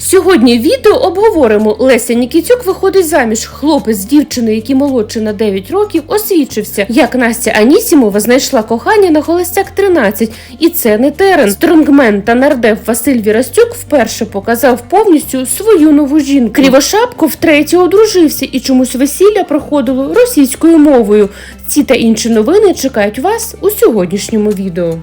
Сьогодні в відео обговоримо Леся Нікітюк виходить заміж. Хлопець з дівчиною, який молодший на 9 років, освічився. Як Настя Анісімова знайшла кохання на холостяк 13. І це не терен. Стронгмен та нардеп Василь Вірастюк вперше показав повністю свою нову жінку. Крівошапко втретє одружився і чомусь весілля проходило російською мовою. Ці та інші новини чекають вас у сьогоднішньому відео.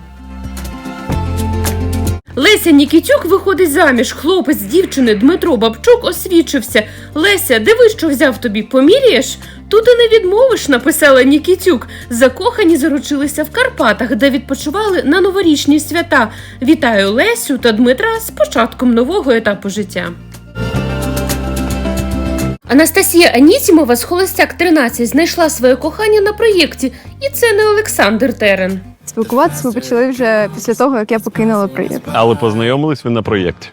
Леся Нікітюк виходить заміж. Хлопець дівчини Дмитро Бабчук освічився. Леся, диви, що взяв тобі, поміряєш? Тут і не відмовиш, написала Нікітюк. Закохані заручилися в Карпатах, де відпочивали на новорічні свята. Вітаю Лесю та Дмитра з початком нового етапу життя. Анастасія Анісімова з Холостяк 13 знайшла своє кохання на проєкті, і це не Олександр Терен. Спілкуватися ми почали вже після того, як я покинула проєкт. Але познайомились ви на проєкті.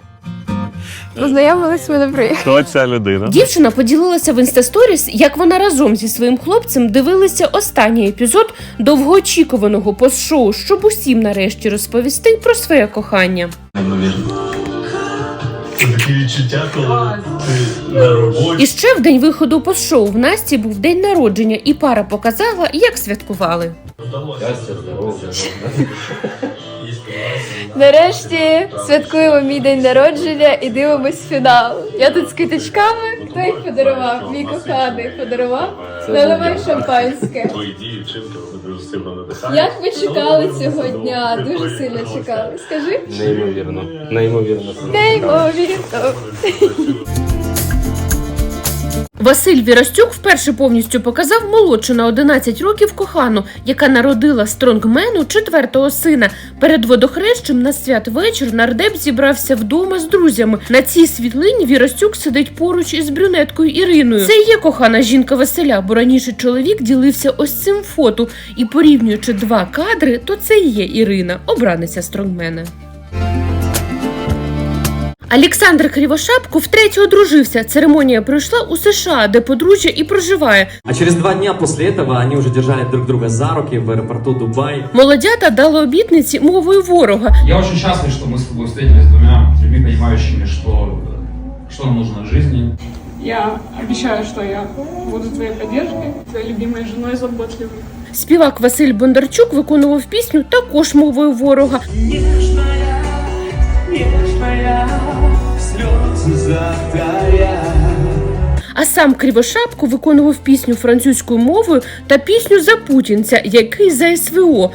Познайомилися ми на проєкт. Хто ця людина? Дівчина поділилася в інстасторіс, як вона разом зі своїм хлопцем дивилися останній епізод довгоочікуваного пост-шоу, щоб усім нарешті розповісти про своє кохання. Неймовірно. Це такі відчуття, коли ти на роботі. І ще в день виходу пост-шоу в Насті був день народження, і пара показала, як святкували. Щастя, здоров'я. Нарешті святкуємо мій день народження і дивимось фінал. Я тут з квіточками. Хто їх подарував? Мій коханий подарував. Наливай шампанське. Як ви чекали цього дня? Дуже сильно чекали. Скажи. Неймовірно, неймовірно. Неймовірно. Василь Вірастюк вперше повністю показав молодшу на 11 років кохану, яка народила стронгмену четвертого сина. Перед водохрещем на святвечір нардеп зібрався вдома з друзями. На цій світлині Вірастюк сидить поруч із брюнеткою Іриною. Це є кохана жінка Василя, бо раніше чоловік ділився ось цим фото. І порівнюючи два кадри, то це і є Ірина, обраниця стронгмена. Олександр Кривошапко втретє одружився. Церемонія пройшла у США, де подружжя і проживає. А через два дня после этого они уже держали друг друга за руки в аэропорту Дубай. Молодята дали обітниці мовою ворога. Я очень счастлив, что мы с тобой встретились с двумя людьми, понимающими, что, что нам нужно в жизни. Я обещаю, что я буду твоей поддержкой, твоей любимой женой заботливой. Співак Василь Бондарчук виконував пісню також мовою ворога. А сам Кривошапко виконував пісню французькою мовою та пісню за путінця, який за СВО.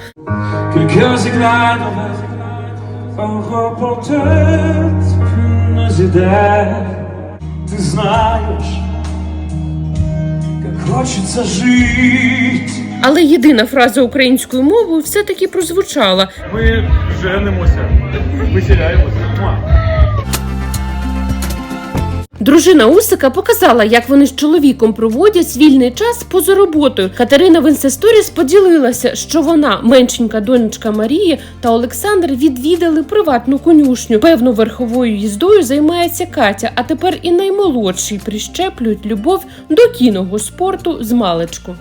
Ты знаешь, как хочется жить Але єдина фраза українською мовою все-таки прозвучала. Ми женимося, виселяємося. Дружина Усика показала, як вони з чоловіком проводять вільний час поза роботою. Катерина в інстасторіс поділилася, що вона, меншенька донечка Марії та Олександр відвідали приватну конюшню. Певно, верховою їздою займається Катя, а тепер і наймолодший прищеплюють любов до кіного спорту з маличку.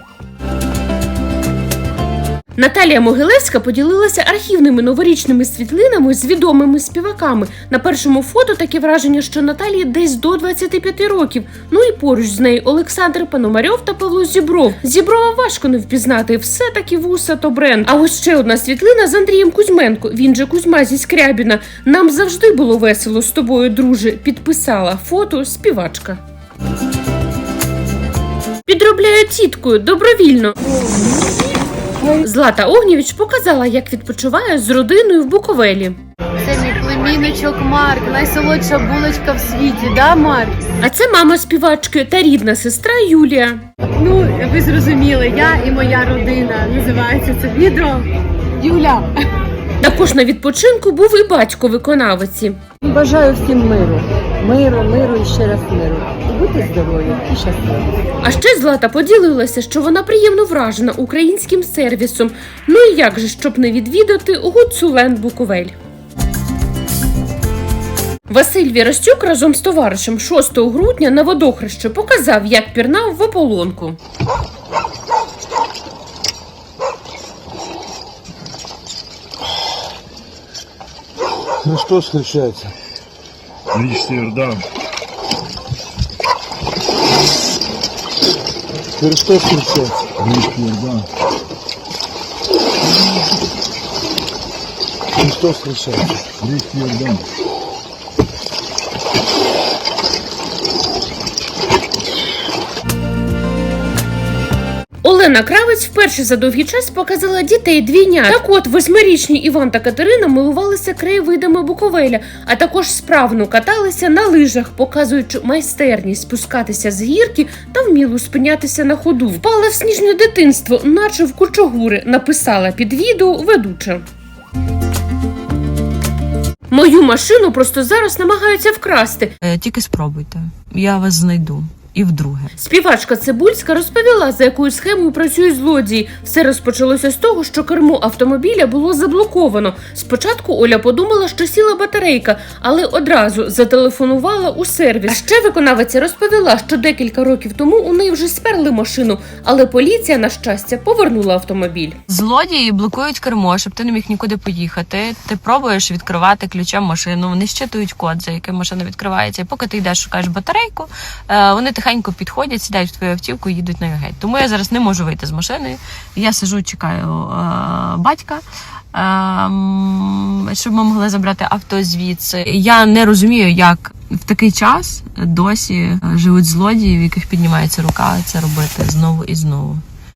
Наталія Могилевська поділилася архівними новорічними світлинами з відомими співаками. На першому фото таке враження, що Наталії десь до 25 років. Ну і поруч з нею Олександр Пономарьов та Павло Зібров. Зіброва важко не впізнати, все таки вуса то бренд. А ось ще одна світлина з Андрієм Кузьменко. Він же Кузьма зі Скрябіна. Нам завжди було весело з тобою, друже. Підписала фото співачка. Підробляю тіткою добровільно. Злата Огнєвіч показала, як відпочиває з родиною в Буковелі. Це мій племіночок Марк, найсолодша булочка в світі, да, Марк? А це мама співачки та рідна сестра Юлія. Ну, ви зрозуміли, я і моя родина. Називається це відео Юля. Також на відпочинку був і батько виконавиці. Бажаю всім миру, миру, миру і ще раз миру. І Будьте здорові і щасливі. А ще Злата поділилася, що вона приємно вражена українським сервісом. Ну і як же, щоб не відвідати Гуцуленд Буковель. Василь Вірастюк разом з товаришем 6 грудня на водохреще показав, як пірнав в ополонку. Ну что случается? Річці Йордан. Христос, річці Йордан. Христос Христос, річці Йордан. Олена Кравець вперше за довгий час показала дітей двійня. Так от восьмирічні Іван та Катерина милувалися краєвидами Буковеля, а також справно каталися на лижах, показуючи майстерність спускатися з гірки та вміло спинятися на ходу. Впала в сніжне дитинство, наче в кучогури, написала під відео ведуча. Мою машину просто зараз намагаються вкрасти. Е, Тільки спробуйте. Я вас знайду. І вдруге. Співачка Цибульська розповіла, за якою схемою працюють злодії. Все розпочалося з того, що кермо автомобіля було заблоковано. Спочатку Оля подумала, що сіла батарейка, але одразу зателефонувала у сервіс. А ще виконавиця розповіла, що декілька років тому у неї вже сперли машину, але поліція, на щастя, повернула автомобіль. Злодії блокують кермо, щоб ти не міг нікуди поїхати. Ти пробуєш відкривати ключем машину. Вони щитують код, за яким машина відкривається. І поки ти йдеш, шукаєш батарейку, е, вони тихенько підходять, сідають в твою автівку і їдуть на геть. Тому я зараз не можу вийти з машини. Я сижу, чекаю е, батька. ем, Щоб ми могли забрати авто звідси. Я не розумію, як в такий час досі е, живуть злодії, в яких піднімається рука це робити знову і знову.